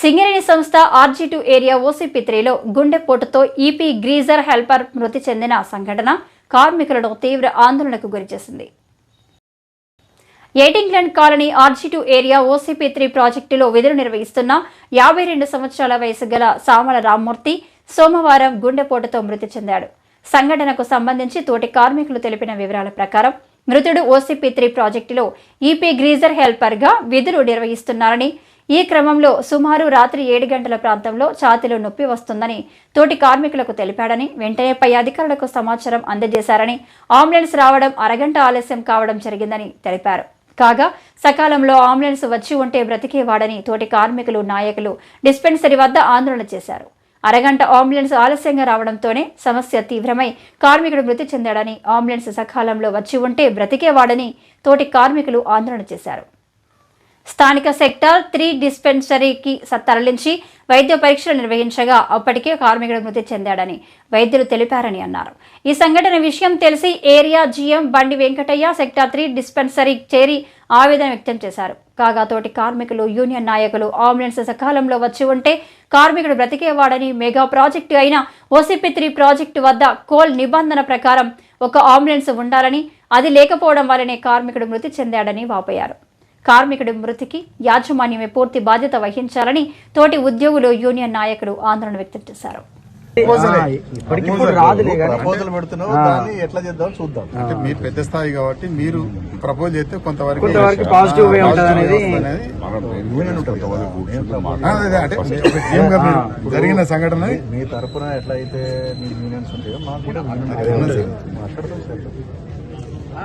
సింగరేణి సంస్థ RG two area OCP త్రీలో గుండెపోటుతో ఈపీ గ్రీజర్ హెల్పర్ మృతి చెందిన సంఘటన కార్మికులను తీవ్ర ఆందోళనకు గురిచేసింది eight incline colony RG two area OCP three ప్రాజెక్టులో విధులు నిర్వహిస్తున్న యాభై రెండు సంవత్సరాల వయసు గల సామల రామ్మూర్తి సోమవారం గుండెపోటుతో మృతి చెందాడు. సంఘటనకు సంబంధించి తోటి కార్మికులు తెలిపిన వివరాల ప్రకారం మృతుడు ఓసీపీ త్రీ ప్రాజెక్టులో ఈపీ గ్రీజర్ హెల్పర్గా విధులు నిర్వహిస్తున్నారని ఈ క్రమంలో సుమారు రాత్రి ఏడు గంటల ప్రాంతంలో ఛాతిలో నొప్పి వస్తుందని తోటి కార్మికులకు తెలిపాడని వెంటనే పై అధికారులకు సమాచారం అందజేశారని అంబులెన్స్ రావడం అరగంట ఆలస్యం కావడం జరిగిందని తెలిపారు. కాగా సకాలంలో అంబులెన్స్ వచ్చి ఉంటే బ్రతికేవాడని తోటి కార్మికులు నాయకులు డిస్పెన్సరీ వద్ద ఆందోళన చేశారు. అరగంట అంబులెన్స్ ఆలస్యంగా రావడంతోనే సమస్య తీవ్రమై కార్మికుడు మృతి చెందాడని అంబులెన్స్ సకాలంలో వచ్చి ఉంటే బ్రతికేవాడని తోటి కార్మికులు ఆందోళన చేశారు. స్థానిక సెక్టార్ త్రీ డిస్పెన్సరీకి తరలించి వైద్య పరీక్షలు నిర్వహించగా అప్పటికే కార్మికుడు మృతి చెందాడని వైద్యులు తెలిపారని అన్నారు. ఈ సంఘటన విషయం తెలిసి ఏరియా జీఎం బండి వెంకటయ్య సెక్టార్ త్రీ డిస్పెన్సరీ చేరి ఆవేదన వ్యక్తం చేశారు. కాగా తోటి కార్మికులు యూనియన్ నాయకులు అంబులెన్స్ సకాలంలో వచ్చి ఉంటే కార్మికుడు బ్రతికేవాడని మెగా ప్రాజెక్టు అయిన ఓసీపీ త్రీ ప్రాజెక్టు వద్ద కోల్ నిబంధన ప్రకారం ఒక అంబులెన్స్ ఉండాలని అది లేకపోవడం వల్లనే కార్మికుడు మృతి చెందాడని వాపోయారు. కార్మికుడి మృతికి యాజమాన్యమే పూర్తి బాధ్యత వహించాలని తోటి ఉద్యోగులు యూనియన్ నాయకులు ఆందోళన వ్యక్తం చేశారు. ఇప్పటికిప్పుడు రాదులే కానీ. ప్రపోజల్ పెడుతున్నావు దాన్ని ఎట్లా చేద్దాం చూద్దాం. అంటే మీరు పెద్ద స్థాయి కాబట్టి మీరు ప్రపోజ్ చేస్తే కొంతవరకు పాజిటివ్ జరిగిన సంఘటన మీ తరపున ఎట్లా అయితే మీ యూనియన్స్ ఉంటాయో మాకు కూడా యూనియన్ మాట్లాడదాం సార్.